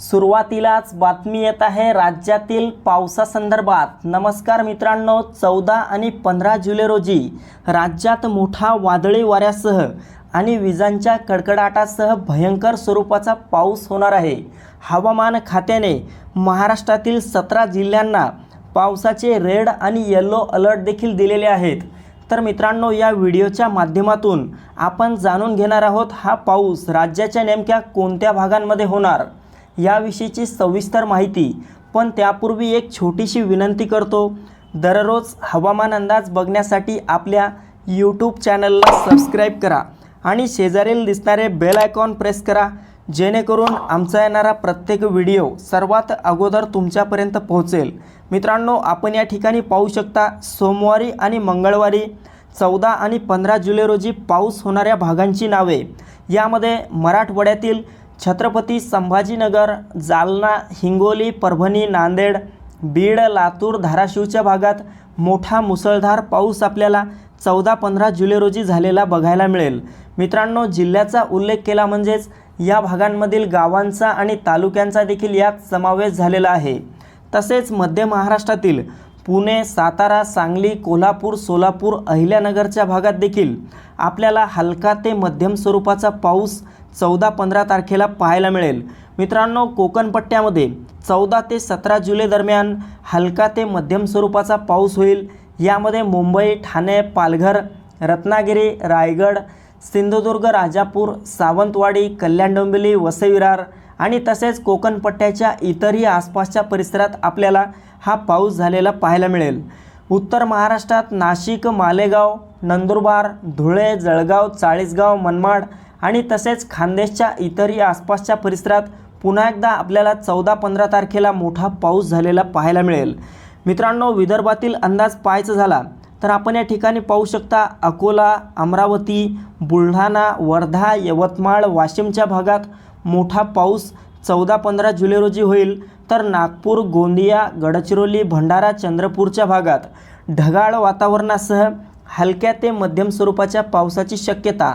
सुरुवातीलाच बातमी येत आहे राज्यातील पावसासंदर्भात. नमस्कार मित्रांनो चौदा आणि पंधरा जुलै रोजी राज्यात मोठा वादळी वाऱ्यासह आणि विजांच्या कडकडाटासह भयंकर स्वरूपाचा पाऊस होणार आहे. हवामान खात्याने महाराष्ट्रातील सतरा जिल्ह्यांना पावसाचे रेड आणि येल्लो अलर्ट देखील दिलेले आहेत. तर मित्रांनो या व्हिडिओच्या माध्यमातून आपण जाणून घेणार आहोत हा पाऊस राज्याच्या नेमक्या कोणत्या भागांमध्ये होणार? याविषयीची सविस्तर माहिती पण त्यापूर्वी एक छोटीशी विनंती करतो. दररोज हवामान अंदाज बघण्यासाठी आपल्या यूट्यूब चॅनलला सबस्क्राईब करा आणि शेजारील दिसणारे बेल आयकॉन प्रेस करा जेणेकरून आमचा येणारा प्रत्येक व्हिडिओ सर्वात अगोदर तुमच्यापर्यंत पोहोचेल. मित्रांनो आपण या ठिकाणी पाहू शकता सोमवारी आणि मंगळवारी चौदा आणि पंधरा जुलै रोजी पाऊस होणाऱ्या भागांची नावे. यामध्ये मराठवाड्यातील छत्रपती संभाजीनगर जालना हिंगोली परभणी नांदेड बीड लातूर धाराशिवच्या भागात मोठा मुसळधार पाऊस आपल्याला चौदा पंधरा जुलै रोजी झालेला बघायला मिळेल. मित्रांनो जिल्ह्याचा उल्लेख केला म्हणजेच या भागांमधील गावांचा आणि तालुक्यांचा देखील यात समावेश झालेला आहे. तसेच मध्य महाराष्ट्रातील पुणे सातारा सांगली कोल्हापूर सोलापूर अहिल्यानगरच्या भागात देखील आपल्याला हलका ते मध्यम स्वरूपाचा पाऊस चौदा पंधरा तारखेला पाहायला मिळेल. मित्रांनो कोकणपट्ट्यामध्ये चौदा ते सतरा जुलै दरम्यान हलका ते मध्यम स्वरूपाचा पाऊस होईल. यामध्ये मुंबई ठाणे पालघर रत्नागिरी रायगड सिंधुदुर्ग राजापूर सावंतवाडी कल्याण डोंबिवली वसई विरार आणि तसेच कोकणपट्ट्याच्या इतरही आसपासच्या परिसरात आपल्याला हा पाऊस झालेला पाहायला मिळेल. उत्तर महाराष्ट्रात नाशिक मालेगाव नंदुरबार धुळे जळगाव चाळीसगाव मनमाड आणि तसेच खानदेशच्या इतरही आसपासच्या परिसरात पुन्हा एकदा आपल्याला चौदा पंधरा तारखेला मोठा पाऊस झालेला पाहायला मिळेल. मित्रांनो विदर्भातील अंदाज पाहायचा झाला तर आपण या ठिकाणी पाहू शकता अकोला अमरावती बुलढाणा वर्धा यवतमाळ वाशिमच्या भागात मोठा पाऊस चौदा पंधरा जुलै रोजी होईल. तर नागपूर गोंदिया गडचिरोली भंडारा चंद्रपूरच्या भागात ढगाळ वातावरणासह हलक्या ते मध्यम स्वरूपाच्या पावसाची शक्यता